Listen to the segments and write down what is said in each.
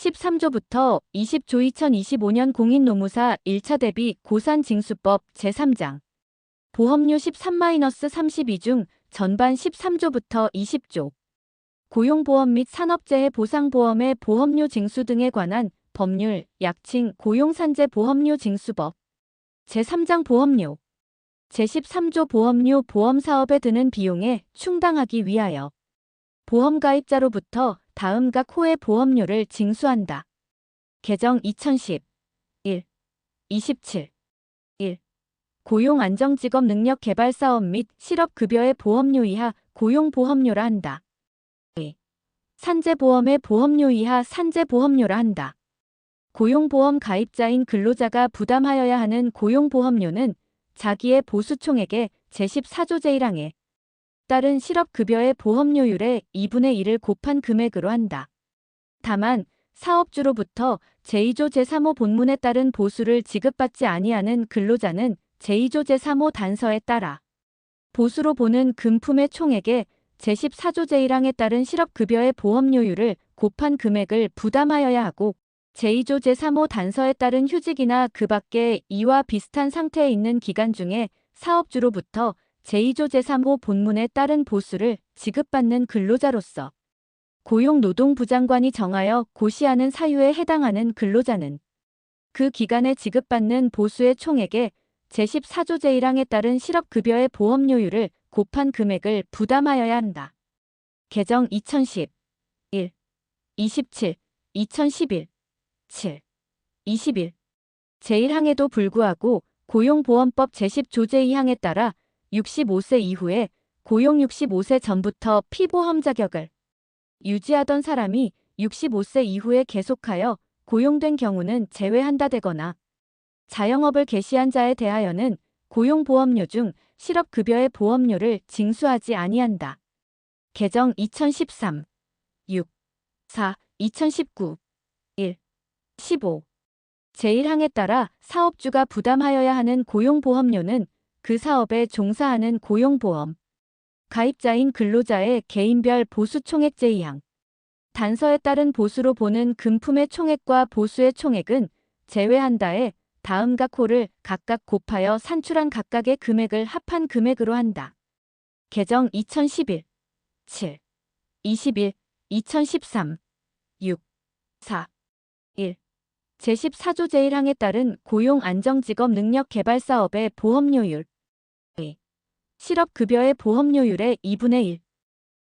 13조부터 20조 2025년 공인노무사 1차 대비 고산징수법 제3장. 보험료 13-32 중 전반 13조부터 20조. 고용보험 및 산업재해 보상보험의 보험료 징수 등에 관한 법률, 약칭 고용산재 보험료 징수법. 제3장 보험료. 제13조 보험료 보험사업에 드는 비용에 충당하기 위하여 보험 가입자로부터 다음 각 호의 보험료를 징수한다. 개정 2010 1. 27 1. 고용안정직업 능력 개발 사업 및 실업급여의 보험료 이하 고용보험료라 한다. 2. 산재보험의 보험료 이하 산재보험료라 한다. 고용보험 가입자인 근로자가 부담하여야 하는 고용보험료는 자기의 보수총액의 제14조 제1항에 따른 실업급여의 보험료율의 2분의 1을 곱한 금액으로 한다. 다만 사업주로부터 제2조 제3호 본문에 따른 보수를 지급받지 아니하는 근로자는 제2조 제3호 단서에 따라 보수로 보는 금품의 총액에 제14조 제1항에 따른 실업급여의 보험료율을 곱한 금액을 부담하여야 하고 제2조 제3호 단서에 따른 휴직이나 그 밖에 이와 비슷한 상태에 있는 기간 중에 사업주로부터 제2조 제3호 본문에 따른 보수를 지급받는 근로자로서 고용노동부 장관이 정하여 고시하는 사유에 해당하는 근로자는 그 기간에 지급받는 보수의 총액에 제14조 제1항에 따른 실업급여의 보험료율을 곱한 금액을 부담하여야 한다. 개정 2010 1. 27 2011 7. 21. 제1항에도 불구하고 고용보험법 제10조 제2항에 따라 65세 이후에 고용 65세 전부터 피보험 자격을 유지하던 사람이 65세 이후에 계속하여 고용된 경우는 제외한다 되거나 자영업을 개시한 자에 대하여는 고용보험료 중 실업급여의 보험료를 징수하지 아니한다. 개정 2013 6 4 2019 1 15 제1항에 따라 사업주가 부담하여야 하는 고용보험료는 그 사업에 종사하는 고용보험 가입자인 근로자의 개인별 보수 총액 제2항 단서에 따른 보수로 보는 금품의 총액과 보수의 총액은 제외한다에 다음 각 호를 각각 곱하여 산출한 각각의 금액을 합한 금액으로 한다. 개정 2011 7 21 2013 6 4 1 제14조 제1항에 따른 고용 안정직업 능력 개발 사업의 보험료율 2. 실업급여의 보험료율의 2분의 1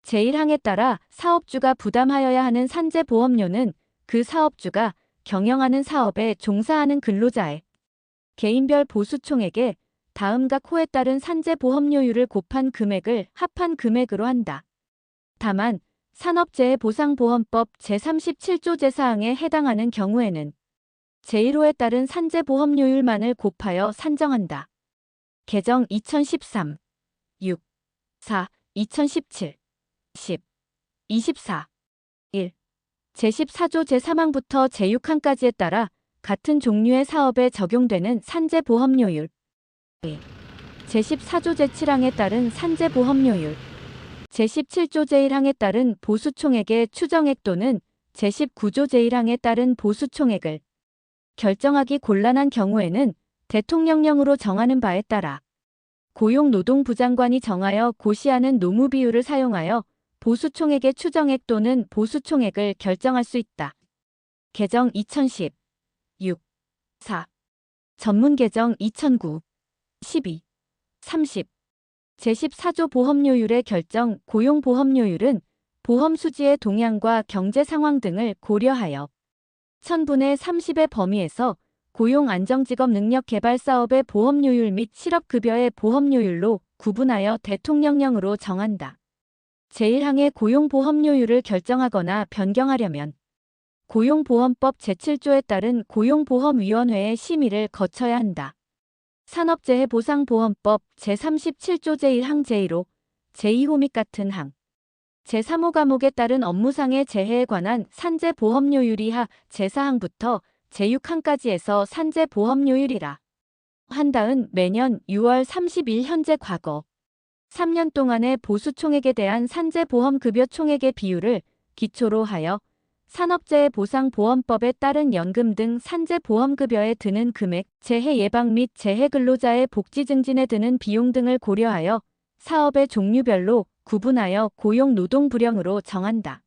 제1항에 따라 사업주가 부담하여야 하는 산재보험료는 그 사업주가 경영하는 사업에 종사하는 근로자의 개인별 보수총액에 다음 각 호에 따른 산재보험료율을 곱한 금액을 합한 금액으로 한다. 다만 산업재해보상보험법 제37조 제4항에 해당하는 경우에는 제1호에 따른 산재보험료율만을 곱하여 산정한다. 개정 2013 6 4 2017 10 24 1 제14조 제3항부터 제6항까지에 따라 같은 종류의 사업에 적용되는 산재보험료율. 2 제14조 제7항에 따른 산재보험료율. 제17조 제1항에 따른 보수총액의 추정액 또는 제19조 제1항에 따른 보수총액을 결정하기 곤란한 경우에는 대통령령으로 정하는 바에 따라 고용노동부 장관이 정하여 고시하는 노무 비율을 사용하여 보수총액의 추정액 또는 보수총액을 결정할 수 있다. 개정 2010 6 4 전문 개정 2009 12 30 제14조 보험료율의 결정 고용보험료율은 보험 수지의 동향과 경제 상황 등을 고려하여 1000분의 30의 범위에서 고용 안정직업 능력 개발 사업의 보험료율 및 실업급여의 보험료율로 구분하여 대통령령으로 정한다. 제1항의 고용보험료율을 결정하거나 변경하려면 고용보험법 제7조에 따른 고용보험위원회의 심의를 거쳐야 한다. 산업재해보상보험법 제37조 제1항 제1호, 제2호 및 같은 항. 제3호 과목에 따른 업무상의 재해에 관한 산재보험료율 이 하 제4항부터 제6항까지에서 산재 보험료율이라 한다은 매년 6월 30일 현재 과거 3년 동안의 보수총액에 대한 산재보험급여 총액의 비율을 기초로 하여 산업재해 보상보험법에 따른 연금 등 산재보험급여에 드는 금액, 재해 예방 및 재해 근로자의 복지 증진에 드는 비용 등을 고려하여 사업의 종류별로 구분하여 고용 노동 불영으로 정한다.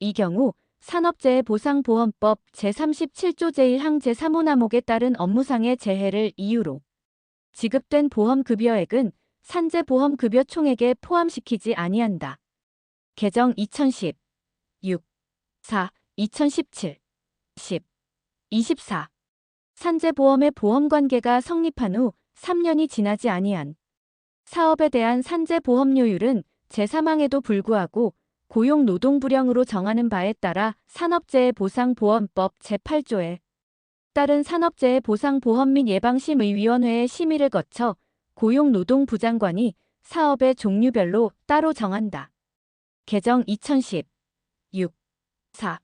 이 경우 산업재해 보상보험법 제37조 제1항 제3호남목에 따른 업무상의 재해를 이유로 지급된 보험급여액은 산재보험급여 총액에 포함시키지 아니한다. 개정 2010 6 4 2017 10 24 산재보험의 보험관계가 성립한 후 3년이 지나지 아니한 사업에 대한 산재보험료율은 제3항에도 불구하고 고용 노동불영으로 정하는 바에 따라 산업재해 보상보험법 제8조에 따른 산업재해 보상보험 및 예방심의위원회의 심의를 거쳐 고용노동부 장관이 사업의 종류별로 따로 정한다. 개정 2010 6 4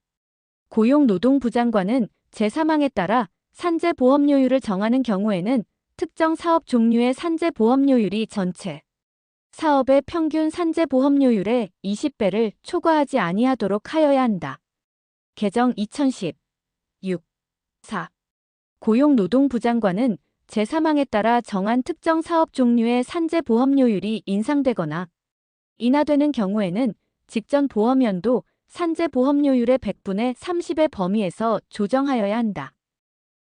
고용노동부 장관은 제3항에 따라 산재보험료율을 정하는 경우에는 특정 사업 종류의 산재보험료율이 전체 사업의 평균 산재 보험료율의 20배를 초과하지 아니하도록 하여야 한다. 개정 2010 6 4 고용노동부 장관은 제3항에 따라 정한 특정 사업 종류의 산재 보험료율이 인상되거나 인하되는 경우에는 직전 보험연도 산재 보험료율의 100분의 30의 범위에서 조정하여야 한다.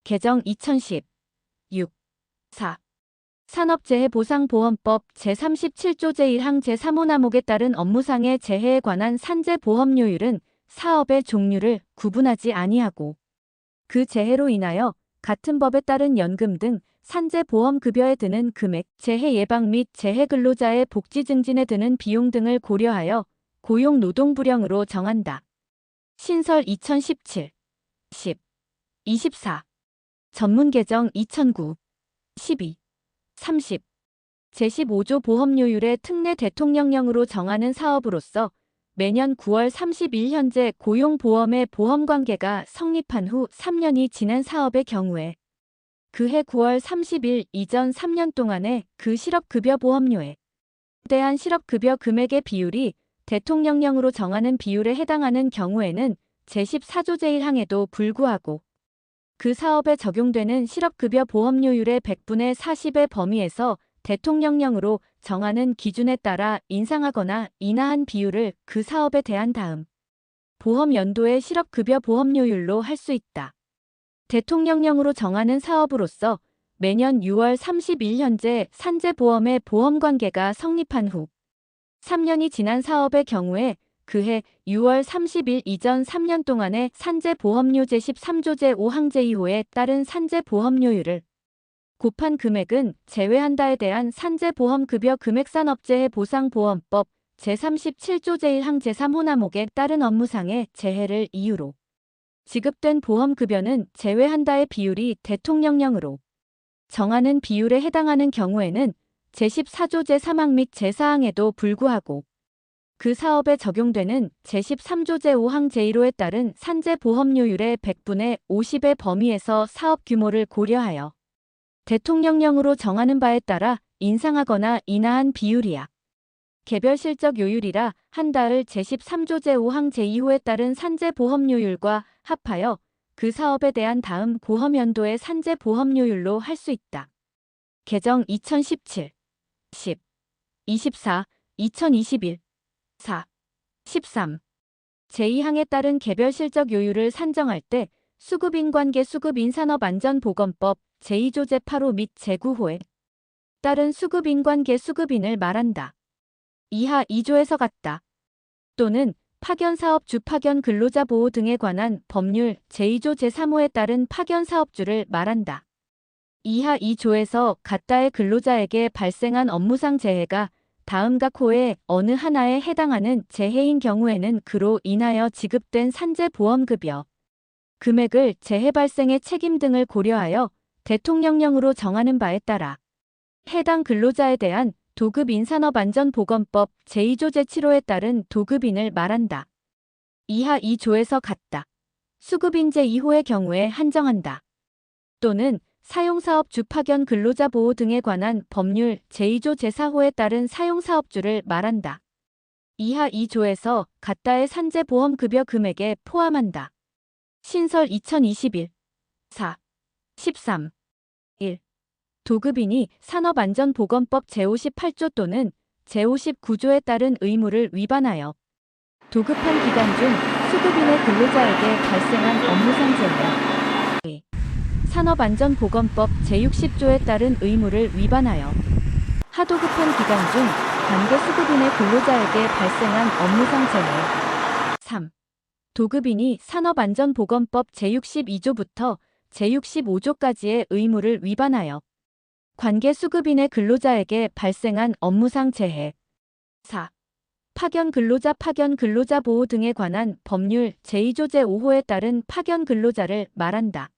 개정 2010 6 4 산업재해보상보험법 제37조 제1항 제3호남목에 따른 업무상의 재해에 관한 산재보험료율은 사업의 종류를 구분하지 아니하고 그 재해로 인하여 같은 법에 따른 연금 등 산재보험급여에 드는 금액, 재해 예방 및 재해 근로자의 복지 증진에 드는 비용 등을 고려하여 고용 노동불영으로 정한다. 신설 2017 10 24 전문 개정 2009 12 30 제15조 보험료율의 특례 대통령령으로 정하는 사업으로서 매년 9월 30일 현재 고용보험의 보험관계가 성립한 후 3년이 지난 사업의 경우에 그해 9월 30일 이전 3년 동안의 그 실업급여 보험료에 대한 실업급여 금액의 비율이 대통령령으로 정하는 비율에 해당하는 경우에는 제14조 제1항에도 불구하고 그 사업에 적용되는 실업급여 보험료율의 100분의 40의 범위에서 대통령령으로 정하는 기준에 따라 인상하거나 인하한 비율을 그 사업에 대한 다음 보험 연도의 실업급여 보험료율로 할 수 있다. 대통령령으로 정하는 사업으로서 매년 6월 30일 현재 산재보험의 보험관계가 성립한 후 3년이 지난 사업의 경우에 그해 6월 30일 이전 3년 동안의 산재보험료 제13조 제5항 제2호에 따른 산재보험료율을 곱한 금액은 제외한다에 대한 산재보험급여 금액산업재해 보상보험법 제37조 제1항 제3호남목에 따른 업무상의 재해를 이유로 지급된 보험급여는 제외한다의 비율이 대통령령으로 정하는 비율에 해당하는 경우에는 제14조 제3항 및 제4항에도 불구하고 그 사업에 적용되는 제13조 제5항 제1호에 따른 산재보험료율의 100분의 50의 범위에서 사업 규모를 고려하여 대통령령으로 정하는 바에 따라 인상하거나 인하한 비율이야. 개별 실적 요율이라 한 달 제13조 제5항 제2호에 따른 산재보험료율과 합하여 그 사업에 대한 다음 보험연도의 산재보험료율로 할 수 있다. 개정 2017 10 24 2021 4 13 제2항에 따른 개별 실적 요율을 산정할 때 수급인 관계 수급인 산업안전보건법 제2조 제8호 및 제9호에 따른 수급인 관계 수급인을 말한다. 이하 2조에서 같다. 또는 파견사업 주 파견 근로자 보호 등에 관한 법률 제2조 제3호에 따른 파견사업주를 말한다. 이하 2조에서 같다의 근로자에게 발생한 업무상 재해가 다음 각 호의 어느 하나에 해당하는 재해인 경우에는 그로 인하여 지급된 산재보험급여 금액을 재해 발생의 책임 등을 고려하여 대통령령으로 정하는 바에 따라 해당 근로자에 대한 도급인산업안전보건법 제2조 제7호에 따른 도급인을 말한다. 이하 2조에서 같다. 수급인 제2호의 경우에 한정한다. 또는 사용사업 주 파견 근로자 보호 등에 관한 법률 제2조 제4호에 따른 사용사업주를 말한다. 이하 2조에서 가따의 산재보험급여 금액에 포함한다. 신설 2021 4 13 1 도급인이 산업안전보건법 제58조 또는 제59조에 따른 의무를 위반하여 도급한 기간 중 수급인의 근로자에게 발생한 업무상 재해 산업안전보건법 제60조에 따른 의무를 위반하여 하도 급한 기간 중 관계 수급인의 근로자에게 발생한 업무상 재해 3. 도급인이 산업안전보건법 제62조부터 제65조까지의 의무를 위반하여 관계 수급인의 근로자에게 발생한 업무상 재해 4. 파견 근로자 파견 근로자 보호 등에 관한 법률 제2조 제5호에 따른 파견 근로자를 말한다.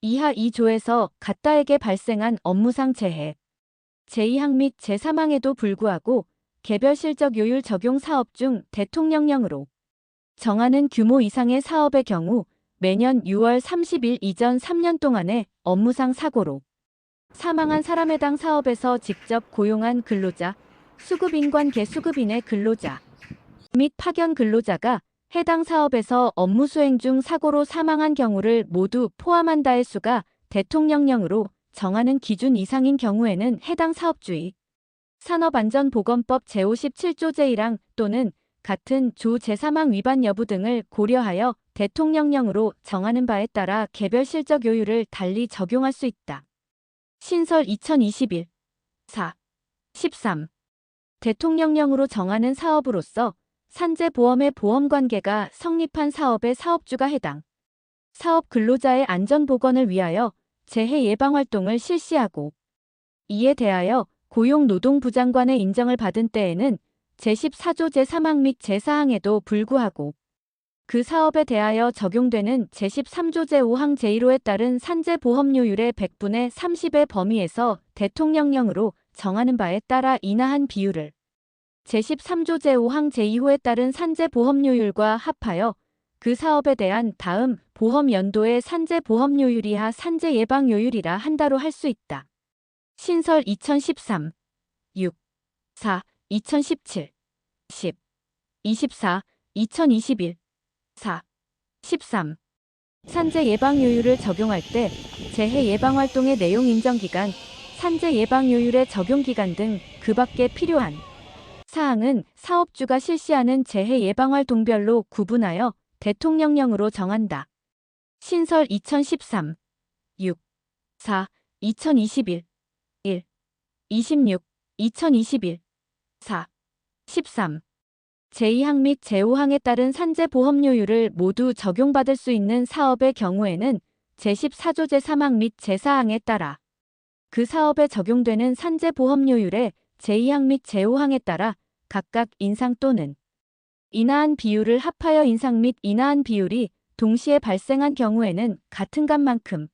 이하 2조에서 가따에게 발생한 업무상 재해 제2항 및 제3항에도 불구하고 개별 실적 요율 적용 사업 중 대통령령으로 정하는 규모 이상의 사업의 경우 매년 6월 30일 이전 3년 동안의 업무상 사고로 사망한 사람 해당 사업에서 직접 고용한 근로자, 수급인 관계 수급인의 근로자 및 파견 근로자가 해당 사업에서 업무 수행 중 사고로 사망한 경우를 모두 포함한다의 수가 대통령령으로 정하는 기준 이상인 경우에는 해당 사업주의 산업안전보건법 제57조 제1항 또는 같은 조 제3항 위반 여부 등을 고려하여 대통령령으로 정하는 바에 따라 개별 실적 요율을 달리 적용할 수 있다. 신설 2021 4 13 대통령령으로 정하는 사업으로서 산재보험의 보험관계가 성립한 사업의 사업주가 해당 사업 근로자의 안전보건을 위하여 재해 예방 활동을 실시하고 이에 대하여 고용노동부 장관의 인정을 받은 때에는 제14조 제3항 및 제4항에도 불구하고 그 사업에 대하여 적용되는 제13조 제5항 제1호에 따른 산재보험료율의 100분의 30의 범위에서 대통령령으로 정하는 바에 따라 인하한 비율을 제13조 제5항 제2호에 따른 산재 보험료율과 합하여 그 사업에 대한 다음 보험 연도의 산재 보험료율 이하 산재 예방료율이라 한다로 할 수 있다. 신설 2013 6 4 2017 10 24 2021 4 13 산재 예방요율을 적용할 때 재해 예방활동의 내용 인정 기간, 산재 예방요율의 적용 기간 등 그 밖에 필요한 사항은 사업주가 실시하는 재해 예방 활동별로 구분하여 대통령령으로 정한다. 신설 2013 6 4 2021 1 26 2021 4 13 제2항 및 제5항에 따른 산재보험료율을 모두 적용받을 수 있는 사업의 경우에는 제14조 제3항 및 제4항에 따라 그 사업에 적용되는 산재보험료율의 제2항 및 제5항에 따라 각각 인상 또는 인하한 비율을 합하여 인상 및 인하한 비율이 동시에 발생한 경우에는 같은 값만큼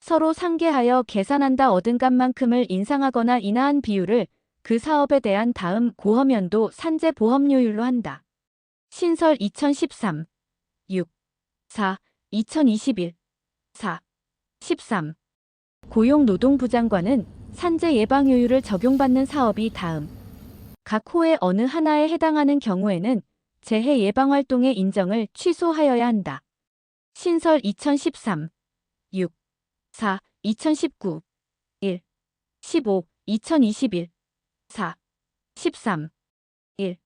서로 상계하여 계산한다 얻은 값만큼을 인상하거나 인하한 비율을 그 사업에 대한 다음 고험연도 산재 보험료율로 한다. 신설 2013 6 4 2021 4 13 고용노동부 장관은 산재 예방효율을 적용받는 사업이 다음 각 호의 어느 하나에 해당하는 경우에는 재해 예방 활동의 인정을 취소하여야 한다. 신설 2013 6 4 2019 1 15 2021 4 13 1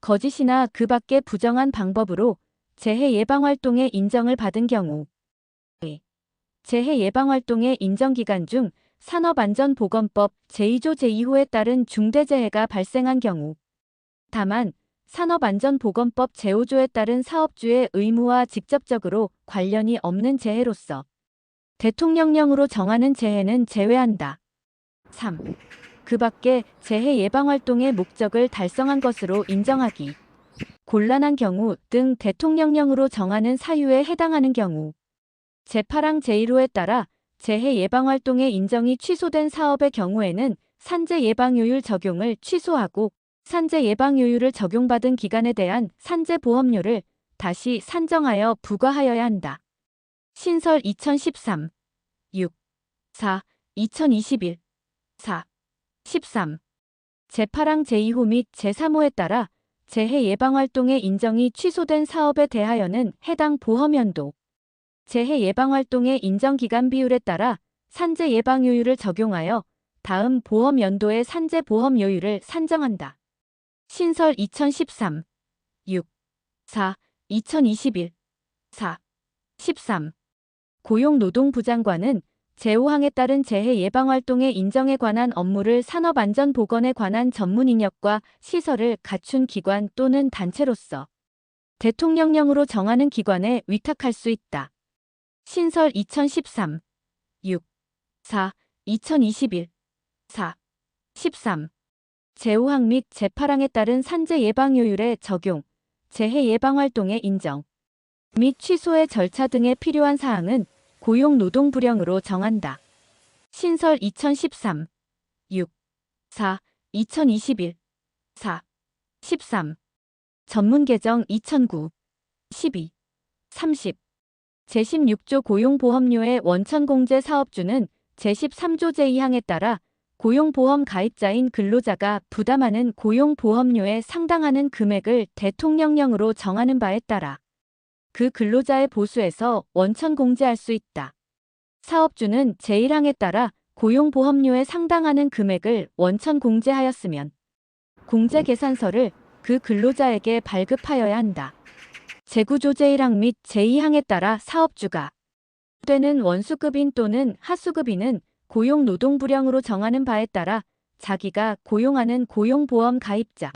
거짓이나 그 밖의 부정한 방법으로 재해 예방 활동의 인정을 받은 경우 2. 재해 예방 활동의 인정 기간 중 산업안전보건법 제2조 제2호에 따른 중대재해가 발생한 경우 다만 산업안전보건법 제5조에 따른 사업주의 의무와 직접적으로 관련이 없는 재해로서 대통령령으로 정하는 재해는 제외한다. 3. 그 밖에 재해 예방 활동의 목적을 달성한 것으로 인정하기. 곤란한 경우 등 대통령령으로 정하는 사유에 해당하는 경우 제8항 제1호에 따라 재해 예방 활동의 인정이 취소된 사업의 경우에는 산재 예방요율 적용을 취소하고 산재 예방요율을 적용받은 기간에 대한 산재 보험료를 다시 산정하여 부과하여야 한다. 신설 2013 6 4 2021 4 13 제8항 제2호 및 제3호에 따라 재해 예방 활동의 인정이 취소된 사업에 대하여는 해당 보험연도 재해 예방 활동의 인정 기간 비율에 따라 산재 예방 요율을 적용하여 다음 보험 연도의 산재 보험 요율을 산정한다. 신설 2013 6 4 2021 4 13 고용노동부 장관은 제5항에 따른 재해 예방 활동의 인정에 관한 업무를 산업안전보건에 관한 전문 인력과 시설을 갖춘 기관 또는 단체로서 대통령령으로 정하는 기관에 위탁할 수 있다. 신설 2013 6 4 2021 4 13 제5항 및 제8항에 따른 산재 예방 요율의 적용, 재해 예방 활동의 인정. 및 취소의 절차 등에 필요한 사항은 고용노동부령으로 정한다. 신설 2013 6 4 2021 4 13 전문 개정 2009 12 30 제16조 고용보험료의 원천공제 사업주는 제13조 제2항에 따라 고용보험 가입자인 근로자가 부담하는 고용보험료에 상당하는 금액을 대통령령으로 정하는 바에 따라 그 근로자의 보수에서 원천 공제할 수 있다. 사업주는 제1항에 따라 고용보험료에 상당하는 금액을 원천 공제하였으면 공제 계산서를 그 근로자에게 발급하여야 한다. 재구조 제 1항 및 제2항에 따라 사업주가 되는 원수급인 또는 하수급인은 고용노동부령으로 정하는 바에 따라 자기가 고용하는 고용보험 가입자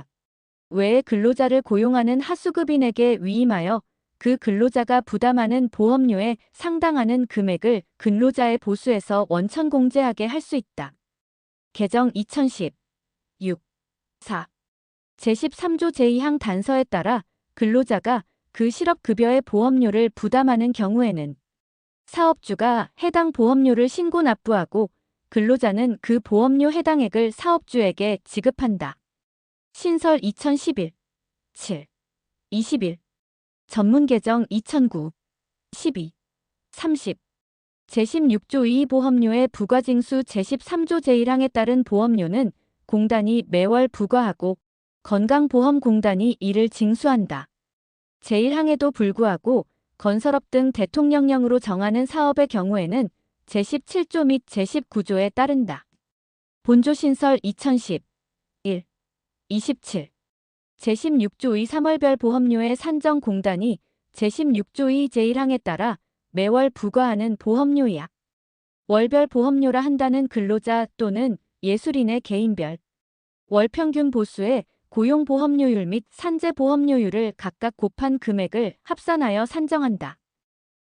외에 근로자를 고용하는 하수급인에게 위임하여 그 근로자가 부담하는 보험료에 상당하는 금액을 근로자의 보수에서 원천 공제하게 할 수 있다. 개정 2010 6 4 제13조 제2항 단서에 따라 근로자가 그 실업급여의 보험료를 부담하는 경우에는 사업주가 해당 보험료를 신고 납부하고 근로자는 그 보험료 해당액을 사업주에게 지급한다. 신설 2011 7 21 전문 개정 2009 12 30 제16조 2 보험료의 부과징수 제13조 제1항에 따른 보험료는 공단이 매월 부과하고 건강보험공단이 이를 징수한다. 제1항에도 불구하고 건설업 등 대통령령으로 정하는 사업의 경우에는 제17조 및 제19조에 따른다. 본조 신설 2010 1 27 제16조 2 3월별 보험료의 산정 공단이 제16조 2 제1항에 따라 매월 부과하는 보험료야. 월별 보험료라 한다는 근로자 또는 예술인의 개인별 월 평균 보수의 고용보험료율 및 산재보험료율을 각각 곱한 금액을 합산하여 산정한다.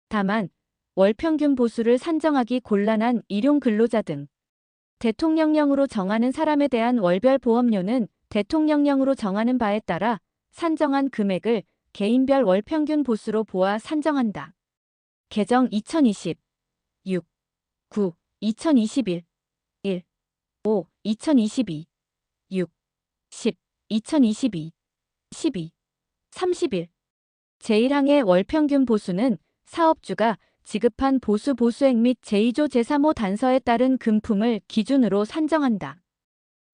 다만 월평균 보수를 산정하기 곤란한 일용 근로자 등 대통령령으로 정하는 사람에 대한 월별 보험료는 대통령령으로 정하는 바에 따라 산정한 금액을 개인별 월평균 보수로 보아 산정한다. 개정 2020 6 9 2021 1 5 2022 6 10 2022 12 30일 제1항의 월평균 보수는 사업주가 지급한 보수 보수액 및 제2조 제3호 단서에 따른 금품을 기준으로 산정한다.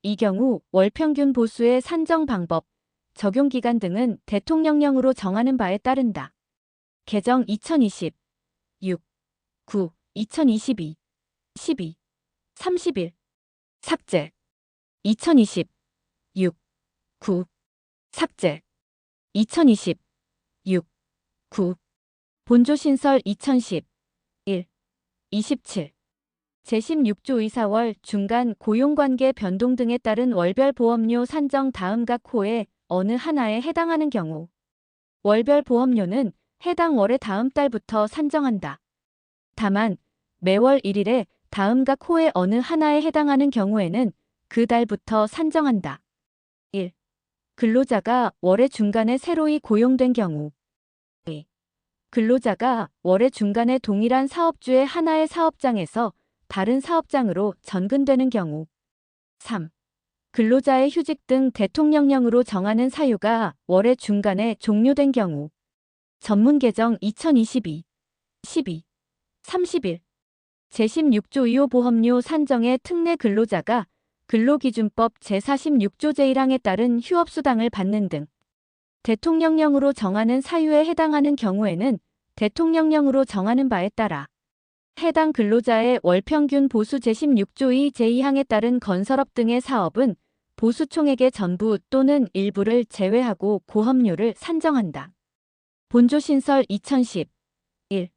이 경우 월평균 보수의 산정 방법, 적용 기간 등은 대통령령으로 정하는 바에 따른다. 개정 2020 6 9 2022 12 30일 삭제 2020 6 9. 삭제 2020 6. 9. 본조 신설 2010 1. 27 제16조 의사월 중간 고용관계 변동 등에 따른 월별 보험료 산정 다음 각 호의 어느 하나에 해당하는 경우 월별 보험료는 해당 월의 다음 달부터 산정한다. 다만 매월 1일에 다음 각 호의 어느 하나에 해당하는 경우에는 그 달부터 산정한다. 1. 근로자가 월의 중간에 새로이 고용된 경우 2. 근로자가 월의 중간에 동일한 사업주의 하나의 사업장에서 다른 사업장으로 전근되는 경우 3. 근로자의 휴직 등 대통령령으로 정하는 사유가 월의 중간에 종료된 경우 전문 개정 2022 12 30일 제16조 2호 보험료 산정의 특례 근로자가 근로기준법 제46조 제1항에 따른 휴업수당을 받는 등 대통령령으로 정하는 사유에 해당하는 경우에는 대통령령으로 정하는 바에 따라 해당 근로자의 월평균 보수 제16조 2 제2항에 따른 건설업 등의 사업은 보수 총액의 전부 또는 일부를 제외하고 고업료를 산정한다. 본조 신설 2010 1.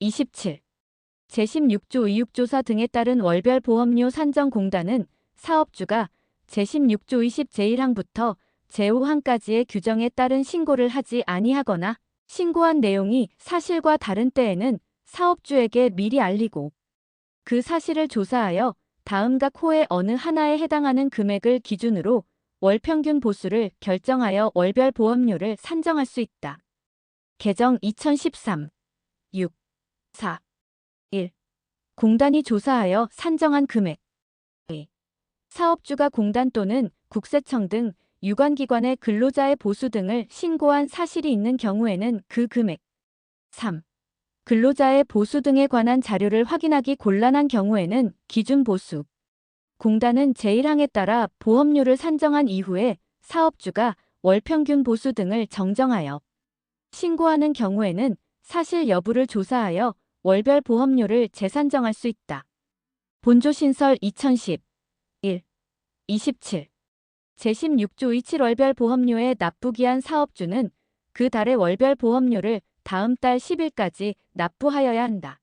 27 제16조 의육조사 등에 따른 월별 보험료 산정 공단은 사업주가 제16조 20 제1항부터 제5항까지의 규정에 따른 신고를 하지 아니하거나 신고한 내용이 사실과 다른 때에는 사업주에게 미리 알리고 그 사실을 조사하여 다음 각 호의 어느 하나에 해당하는 금액을 기준으로 월평균 보수를 결정하여 월별 보험료를 산정할 수 있다. 개정 2013 6 4 1 공단이 조사하여 산정한 금액 2. 사업주가 공단 또는 국세청 등 유관기관의 근로자의 보수 등을 신고한 사실이 있는 경우에는 그 금액 3. 근로자의 보수 등에 관한 자료를 확인하기 곤란한 경우에는 기준 보수. 공단은 제1항에 따라 보험료를 산정한 이후에 사업주가 월평균 보수 등을 정정하여 신고하는 경우에는 사실 여부를 조사하여 월별 보험료를 재산정할 수 있다. 본조 신설 2010 1. 27 제16조 27 월별 보험료에 납부기한 사업주는 그 달의 월별 보험료를 다음 달 10일까지 납부하여야 한다.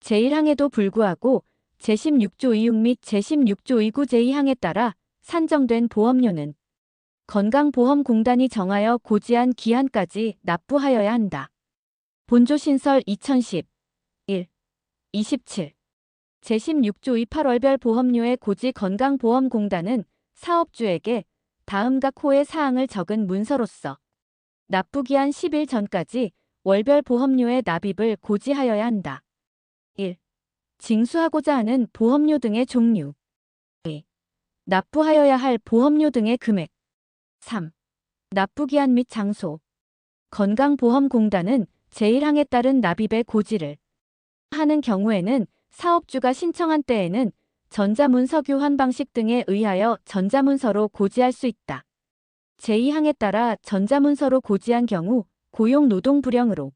제1항에도 불구하고 제16조 26및 제16조 29 제2항에 따라 산정된 보험료는 건강보험공단이 정하여 고지한 기한까지 납부하여야 한다. 본조 신설 2010 1. 27 제16조 28월별 보험료의 고지 건강보험공단은 사업주에게 다음 각 호의 사항을 적은 문서로서 납부기한 10일 전까지 월별 보험료의 납입을 고지하여야 한다. 1. 징수하고자 하는 보험료 등의 종류 2. 납부하여야 할 보험료 등의 금액 3. 납부기한 및 장소 건강보험공단은 제1항에 따른 납입의 고지를 하는 경우에는 사업주가 신청한 때에는 전자문서 교환 방식 등에 의하여 전자문서로 고지할 수 있다. 제2항에 따라 전자문서로 고지한 경우 고용노동부령으로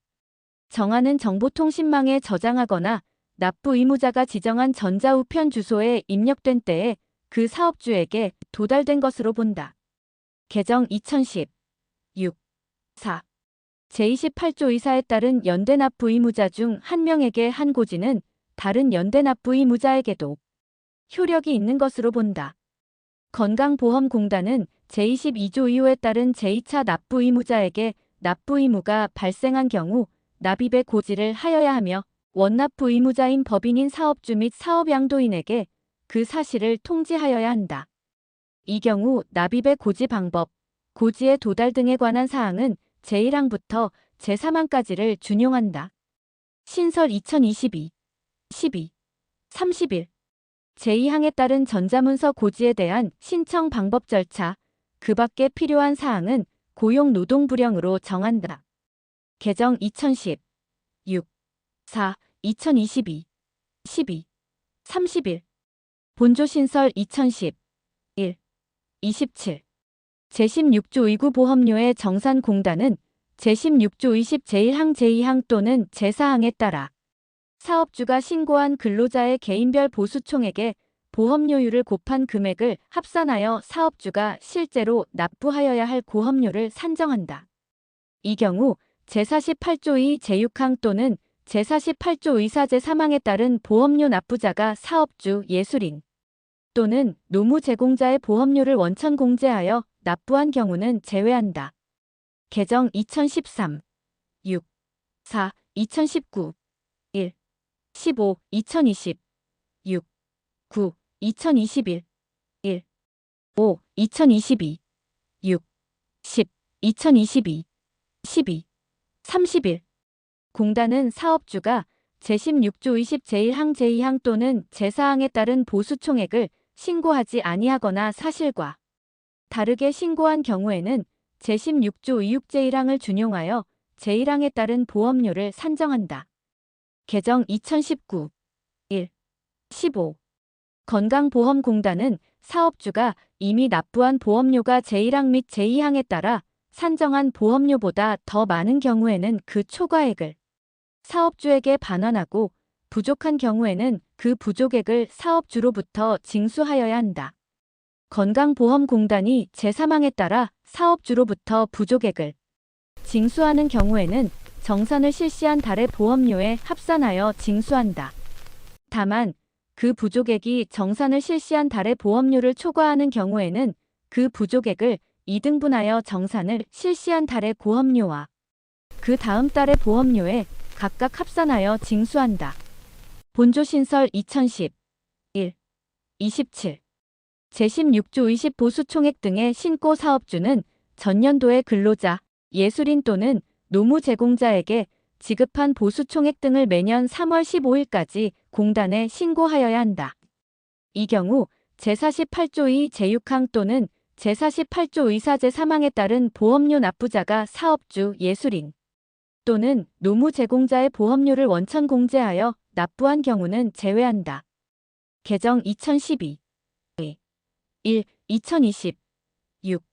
정하는 정보통신망에 저장하거나 납부 의무자가 지정한 전자우편 주소에 입력된 때에 그 사업주에게 도달된 것으로 본다. 개정 2010 6 4 제28조 의사에 따른 연대납부 의무자 중 한 명에게 한 고지는 다른 연대 납부 의 무자에게도 효력이 있는 것으로 본다. 건강보험공단은 제22조 2호에 따른 제2차 납부 의무자에게 납부 의무가 발생한 경우 납입의 고지를 하여야 하며 원납부 의무자인 법인인 사업주 및 사업양도인에게 그 사실을 통지하여야 한다. 이 경우 납입의 고지 방법, 고지의 도달 등에 관한 사항은 제1항부터 제3항까지를 준용한다. 신설 2022 12 31 제2항에 따른 전자문서 고지에 대한 신청 방법 절차, 그 밖에 필요한 사항은 고용노동부령으로 정한다. 개정 2010 6 4 2022 12 31 본조 신설 2010 1 27 제16조 2구 보험료의 정산공단은 제16조 20 제1항 제2항 또는 제4항에 따라 사업주가 신고한 근로자의 개인별 보수총액에 보험료율을 곱한 금액을 합산하여 사업주가 실제로 납부하여야 할 고험료를 산정한다. 이 경우 제48조 2 제6항 또는 제48조 의사 제3항에 따른 보험료 납부자가 사업주 예술인 또는 노무 제공자의 보험료를 원천 공제하여 납부한 경우는 제외한다. 개정 2013 6 4 2019 1 15 2020 6 9 2021 1 5 2022 6 10 2022 12 30일 공단은 사업주가 제16조 20 제1항 제2항 또는 제4항에 따른 보수 총액을 신고하지 아니하거나 사실과 다르게 신고한 경우에는 제16조 26 제1항을 준용하여 제1항에 따른 보험료를 산정한다. 개정 2019 1 15 건강보험공단은 사업주가 이미 납부한 보험료가 제1항 및 제2항에 따라 산정한 보험료보다 더 많은 경우에는 그 초과액을 사업주에게 반환하고 부족한 경우에는 그 부족액을 사업주로부터 징수하여야 한다. 건강보험공단이 제3항에 따라 사업주로부터 부족액을 징수하는 경우에는 정산을 실시한 달의 보험료에 합산하여 징수한다. 다만 그 부족액이 정산을 실시한 달의 보험료를 초과하는 경우에는 그 부족액을 2등분하여 정산을 실시한 달의 보험료와 그 다음 달의 보험료에 각각 합산하여 징수한다. 본조신설 2010 1. 27 제16조 의식 보수총액 등의 신고 사업주는 전년도의 근로자, 예술인 또는 노무 제공자에게 지급한 보수 총액 등을 매년 3월 15일까지 공단에 신고하여야 한다. 이 경우 제48조 2 제6항 또는 제48조 의사 제3항에 따른 보험료 납부자가 사업주, 예술인 또는 노무 제공자의 보험료를 원천 공제하여 납부한 경우는 제외한다. 개정 2012 1. 2020 6.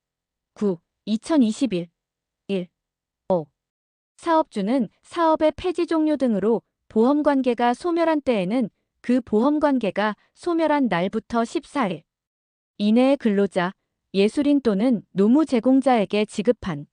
9. 2021 1. 5. 사업주는 사업의 폐지 종료 등으로 보험 관계가 소멸한 때에는 그 보험 관계가 소멸한 날부터 14일. 이내의 근로자, 예술인 또는 노무 제공자에게 지급한